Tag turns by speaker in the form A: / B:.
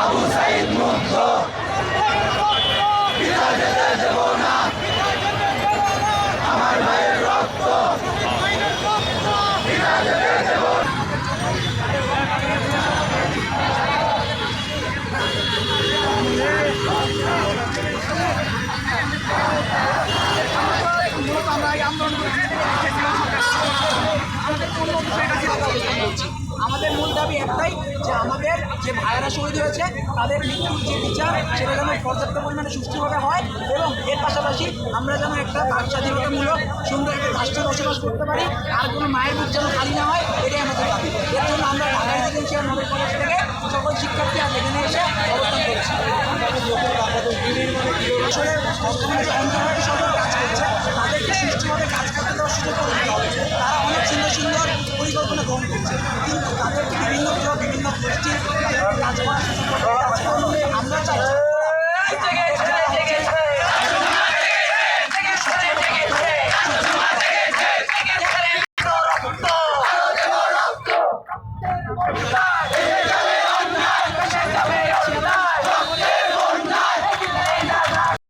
A: আবু সাইদ মুগ্ধ আমরা
B: আন্দোলন করেছি আমাদের কোনো বিষয়টা ছিল বলছি আমাদের মূল দাবি একটাই যে আমাদের যে ভাইয়েরা শহীদ হয়েছে, তাদের মৃত্যুর যে বিচার, সেটা যেন পর্যাপ্ত পরিমাণে সুষ্ঠুভাবে হয় এবং এর পাশাপাশি আমরা যেন একটা বাক স্বাধীনতামূলক সুন্দর একটা রাষ্ট্রে বসবাস করতে পারি। আর কোনো মায়ের বুক যেন খালি না হয়, এটাই আমাদের দাবি। এর জন্য আমরা ঢাকা রেসিডেন্সিয়াল মডেল কলেজ থেকে সকল শিক্ষার্থী আজ এখানে এসে অবস্থান করেছি। আসলে